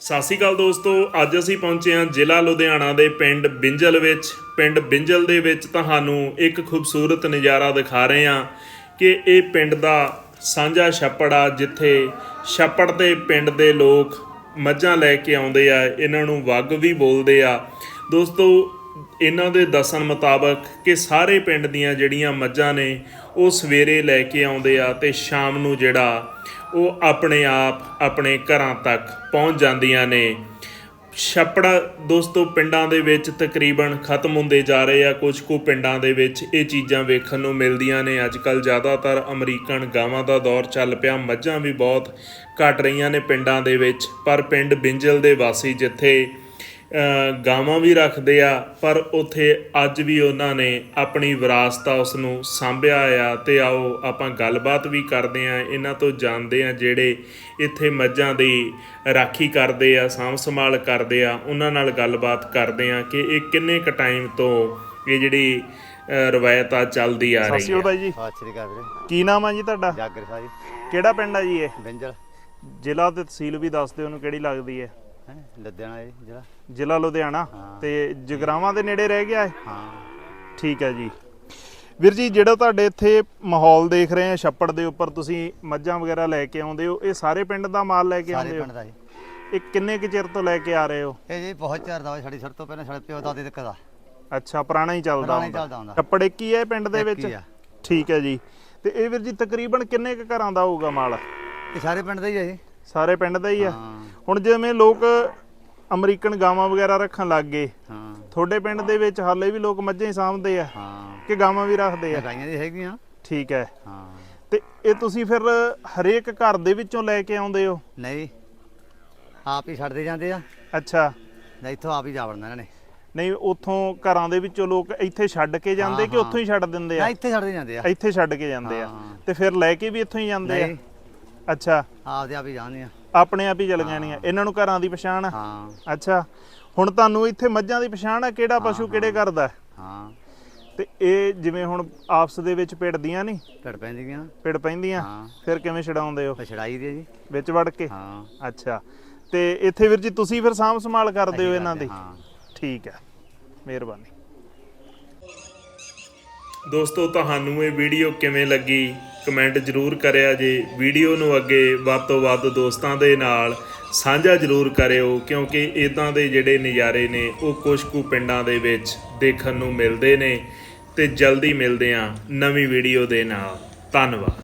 ਸਤਿ ਸ਼੍ਰੀ ਅਕਾਲ ਦੋਸਤੋ, ਅੱਜ ਅਸੀਂ ਪਹੁੰਚੇ ਹਾਂ ਜ਼ਿਲ੍ਹਾ ਲੁਧਿਆਣਾ ਦੇ ਪਿੰਡ ਬਿੰਜਲ ਵਿੱਚ। ਪਿੰਡ ਬਿੰਜਲ ਦੇ ਵਿੱਚ ਤੁਹਾਨੂੰ ਇੱਕ ਖੂਬਸੂਰਤ ਨਜ਼ਾਰਾ ਦਿਖਾ ਰਹੇ ਹਾਂ ਕਿ ਇਹ ਪਿੰਡ ਦਾ ਸਾਂਝਾ ਛੱਪੜ ਆ, ਜਿੱਥੇ ਛੱਪੜ ਦੇ ਪਿੰਡ ਦੇ ਲੋਕ ਮੱਝਾਂ ਲੈ ਕੇ ਆਉਂਦੇ ਆ, ਇਹਨਾਂ ਨੂੰ ਵੱਗ ਵੀ ਬੋਲਦੇ ਆ। ਦੋਸਤੋ, ਇਹਨਾਂ ਦੇ ਦੱਸਣ ਮੁਤਾਬਕ ਕਿ ਸਾਰੇ ਪਿੰਡ ਦੀਆਂ ਜਿਹੜੀਆਂ ਮੱਝਾਂ ਨੇ, ਉਹ ਸਵੇਰੇ ਲੈ ਕੇ ਆਉਂਦੇ ਆ ਤੇ ਸ਼ਾਮ ਨੂੰ ਜਿਹੜਾ ਉਹ ਆਪਣੇ ਆਪ ਆਪਣੇ ਘਰਾਂ ਤੱਕ ਪਹੁੰਚ ਜਾਂਦੀਆਂ ਨੇ। ਛੱਪੜ ਦੋਸਤੋ, ਪਿੰਡਾਂ ਦੇ ਵਿੱਚ ਤਕਰੀਬਨ ਖਤਮ ਹੁੰਦੇ ਜਾ ਰਹੇ ਆ। ਕੁਝ ਕੁ ਪਿੰਡਾਂ ਦੇ ਵਿੱਚ ਇਹ ਚੀਜ਼ਾਂ ਵੇਖਣ ਨੂੰ ਮਿਲਦੀਆਂ ਨੇ। ਅੱਜ ਕੱਲ ਜ਼ਿਆਦਾਤਰ ਅਮਰੀਕਨ ਗਾਵਾਂ ਦਾ ਦੌਰ ਚੱਲ ਪਿਆ। ਮੱਝਾਂ ਵੀ ਬਹੁਤ ਘਟ ਰਹੀਆਂ ਨੇ ਪਿੰਡਾਂ ਦੇ ਵਿੱਚ। ਪਰ ਪਿੰਡ ਬਿੰਜਲ ਦੇ ਵਾਸੀ ਜਿੱਥੇ ਗਾਵਾਂ ਵੀ ਰੱਖਦੇ ਆ ਪਰ ਉਥੇ ਅੱਜ ਵੀ ਉਹਨਾਂ ਨੇ ਆਪਣੀ ਵਿਰਾਸਤ ਆ ਉਸ ਨੂੰ ਸਾਂਭਿਆ ਆ ਤੇ ਆਓ ਆਪਾਂ ਗੱਲਬਾਤ ਵੀ ਕਰਦੇ ਆ ਇਹਨਾਂ ਤੋਂ ਜਾਣਦੇ ਆ ਜਿਹੜੇ ਇੱਥੇ ਮੱਝਾਂ ਦੀ ਰਾਖੀ ਕਰਦੇ ਆ ਸਾਂਭ ਸੰਭਾਲ ਕਰਦੇ ਆ ਉਹਨਾਂ ਨਾਲ ਗੱਲਬਾਤ ਕਰਦੇ ਆ ਕਿ ਇਹ ਕਿੰਨੇ ਕ ਟਾਈਮ ਤੋਂ ਇਹ ਜਿਹੜੀ ਰਵਾਇਤ ਆ ਚੱਲਦੀ ਆ ਸਤਿ ਰਹੀ ਸ਼੍ਰੀ ਹੈ ਅਕਾਲ ਜੀ। ਸਤਿ ਸ਼੍ਰੀ ਅਕਾਲ ਵੀਰੇ। ਕੀ ਨਾਮ ਆ ਜੀ ਤੁਹਾਡਾ? ਜਾਗਰ ਸਾਹਿਬ ਕਿਹੜਾ ਪਿੰਡ ਆ ਜੀ ਇਹ? ਬਿੰਜਲ। ਜ਼ਿਲ੍ਹਾ ਤੇ ਤਹਿਸੀਲ ਵੀ ਦੱਸ ਦਿਓ ਉਹਨੂੰ ਕਿਹੜੀ ਲੱਗਦੀ ਹੈ। ਹੈ ਲੁਧਿਆਣਾ ਜੀ ਜਿਹੜਾ ਜ਼ਿਲ੍ਹਾ ਲੁਧਿਆਣਾ। ਹਾਂ। ਤੇ ਜਗਰਾਵਾਂ ਦੇ ਨੇੜੇ ਰਹਿ ਗਿਆ ਇਹ? ਹਾਂ। ਠੀਕ ਹੈ ਜੀ। ਵੀਰ ਜੀ ਜਿਹੜਾ ਤੁਹਾਡੇ ਇੱਥੇ ਮਾਹੌਲ ਦੇਖ ਰਹੇ ਆ ਛੱਪੜ ਦੇ ਉੱਪਰ ਤੁਸੀਂ ਮੱਝਾਂ ਵਗੈਰਾ ਲੈ ਕੇ ਆਉਂਦੇ ਹੋ ਇਹ ਸਾਰੇ ਪਿੰਡ ਦਾ ਮਾਲ ਲੈ ਕੇ ਸਾਰੇ ਆਉਂਦੇ ਪਿੰਡ ਹੋ ਦਾ ਜੀ। ਇਹ ਕਿੰਨੇ ਕੁ ਚਿਰ ਤੋਂ ਲੈ ਕੇ ਆ ਰਹੇ ਹੋ? ਇਹ ਜੀ ਬਹੁਤ ਚਿਰ ਦਾ ਵਾ, ਸਾਡੀ ਸੜ ਤੋਂ ਪਹਿਲਾਂ ਸਾਡੇ ਪਿਓ ਦਾਦੇ ਤੱਕ ਦਾ। ਅੱਛਾ ਪੁਰਾਣਾ ਹੀ ਚੱਲਦਾ ਪੁਰਾਣਾ ਹੀ ਹੁੰਦਾ। ਚੱਲਦਾ ਹੁੰਦਾ। ਛੱਪੜ ਇੱਕ ਹੀ ਹੈ ਪਿੰਡ ਦੇ ਇੱਕ ਵਿੱਚ? ਹੀ ਆ। ਠੀਕ ਹੈ ਜੀ। ਤੇ ਇਹ ਵੀਰ ਜੀ ਤਕਰੀਬਨ ਕਿੰਨੇ ਕੁ ਘਰਾਂ ਦਾ ਹੋਊਗਾ ਮਾਲ? ਇਹ ਸਾਰੇ ਪਿੰਡ ਦਾ ਹੀ ਹੈ ਜੀ। ਸਾਰੇ ਪਿੰਡ ਦਾ ਹੀ ਆ ਹਾਂ। ਹੁਣ ਜਿਵੇਂ ਲੋਕ ਅਮਰੀਕਨ ਗਾਵਾਂ ਵਗੈਰਾ ਰੱਖਣ ਲੱਗ ਗਏ ਹਾਂ। ਤੁਹਾਡੇ ਪਿੰਡ ਦੇ ਵਿੱਚ ਹਾਲੇ ਵੀ ਲੋਕ ਮੱਝਾਂ ਹੀ ਸਾਂਭਦੇ ਆ ਹਾਂ। ਕਿ ਗਾਵਾਂ ਵੀ ਰੱਖਦੇ ਆ? ਗਾਈਆਂ ਦੀ ਹੈਗੀਆਂ। ਠੀਕ ਹੈ। ਹਾਂ। ਤੇ ਇਹ ਤੁਸੀਂ ਫਿਰ ਹਰੇਕ ਘਰ ਦੇ ਵਿੱਚੋਂ ਲੈ ਕੇ ਆਉਂਦੇ ਹੋ? ਨਹੀਂ। ਆਪ ਹੀ ਛੱਡਦੇ ਜਾਂਦੇ ਆ। ਅੱਛਾ। ਨਹੀਂ ਇੱਥੋਂ ਆਪ ਹੀ ਜਾ ਵੜਨਾ ਇਹਨਾਂ ਨੇ। ਨਹੀਂ ਉੱਥੋਂ ਘਰਾਂ ਦੇ ਵਿੱਚੋਂ ਲੋਕ ਇੱਥੇ ਛੱਡ ਕੇ ਜਾਂਦੇ ਕਿ ਉੱਥੋਂ ਹੀ ਛੱਡ ਦਿੰਦੇ ਆ? ਇੱਥੇ ਛੱਡਦੇ ਜਾਂਦੇ ਆ। ਇੱਥੇ ਛੱਡ ਕੇ ਜਾਂਦੇ ਆ। ਤੇ ਫਿਰ ਲੈ ਕੇ ਵੀ ਇੱਥੋਂ ਹੀ ਜਾਂਦੇ ਆ? ਅੱਛਾ। ਆਪਦੇ ਆਪ ਹੀ ਜਾਂਦੇ ਆ। ਆਪਣੇ ਆਪ ਹੀ ਚਲ ਜਾਣੀਆਂ। ਇਹਨਾਂ ਨੂੰ ਘਰਾਂ ਦੀ ਪਛਾਣ ਆ। ਹਾਂ। ਅੱਛਾ। ਹੁਣ ਤੁਹਾਨੂੰ ਇੱਥੇ ਮੱਝਾਂ ਦੀ ਪਛਾਣ ਆ? ਕਿਹੜਾ ਪਸ਼ੂ ਕਿਹੜੇ ਘਰ ਦਾ ਹੈ? ਤੇ ਇਹ ਜਿਵੇਂ ਹੁਣ ਆਪਸ ਦੇ ਵਿੱਚ ਪਿੜਦੀਆਂ ਨਹੀਂ ਟੜ ਪੈਂਦੀਆਂ। ਪਿੜ ਪੈਂਦੀਆਂ। ਹਾਂ। ਫਿਰ ਕਿਵੇਂ ਛਡਾਉਂਦੇ ਹੋ? ਛੜਾਈ ਦੀ ਆ ਜੀ। ਵਿੱਚ ਵੜ ਕੇ? ਹਾਂ। ਅੱਛਾ। ਤੇ ਇੱਥੇ ਵੀਰ ਜੀ ਤੁਸੀਂ ਫਿਰ ਸਾਂਭ ਸੰਭਾਲ ਕਰਦੇ ਹੋ ਇਹਨਾਂ ਕਰਦੇ ਦੀ? ਹਾਂ। ਠੀਕ ਹੈ ਮਿਹਰਬਾਨੀ। ਦੋਸਤੋ ਤੁਹਾਨੂੰ ਇਹ ਵੀਡੀਓ ਕਿਵੇਂ ਲੱਗੀ? ਕਮੈਂਟ ਜ਼ਰੂਰ ਕਰਿਆ ਜੇ। ਵੀਡੀਓ ਨੂੰ ਅੱਗੇ ਵੱਧ ਤੋਂ ਵੱਧ ਦੋਸਤਾਂ ਦੇ ਨਾਲ ਸਾਂਝਾ ਜ਼ਰੂਰ ਕਰਿਓ, ਕਿਉਂਕਿ ਇਦਾਂ ਦੇ ਜਿਹੜੇ ਨਜ਼ਾਰੇ ਨੇ, ਉਹ ਕੁਝ ਕੁ ਪਿੰਡਾਂ ਦੇ ਵਿੱਚ ਦੇਖਣ ਨੂੰ ਮਿਲਦੇ ਨੇ ਤੇ ਜਲਦੀ ਮਿਲਦੇ ਆਂ ਨਵੀਂ ਵੀਡੀਓ ਦੇ ਨਾਲ। ਧੰਨਵਾਦ।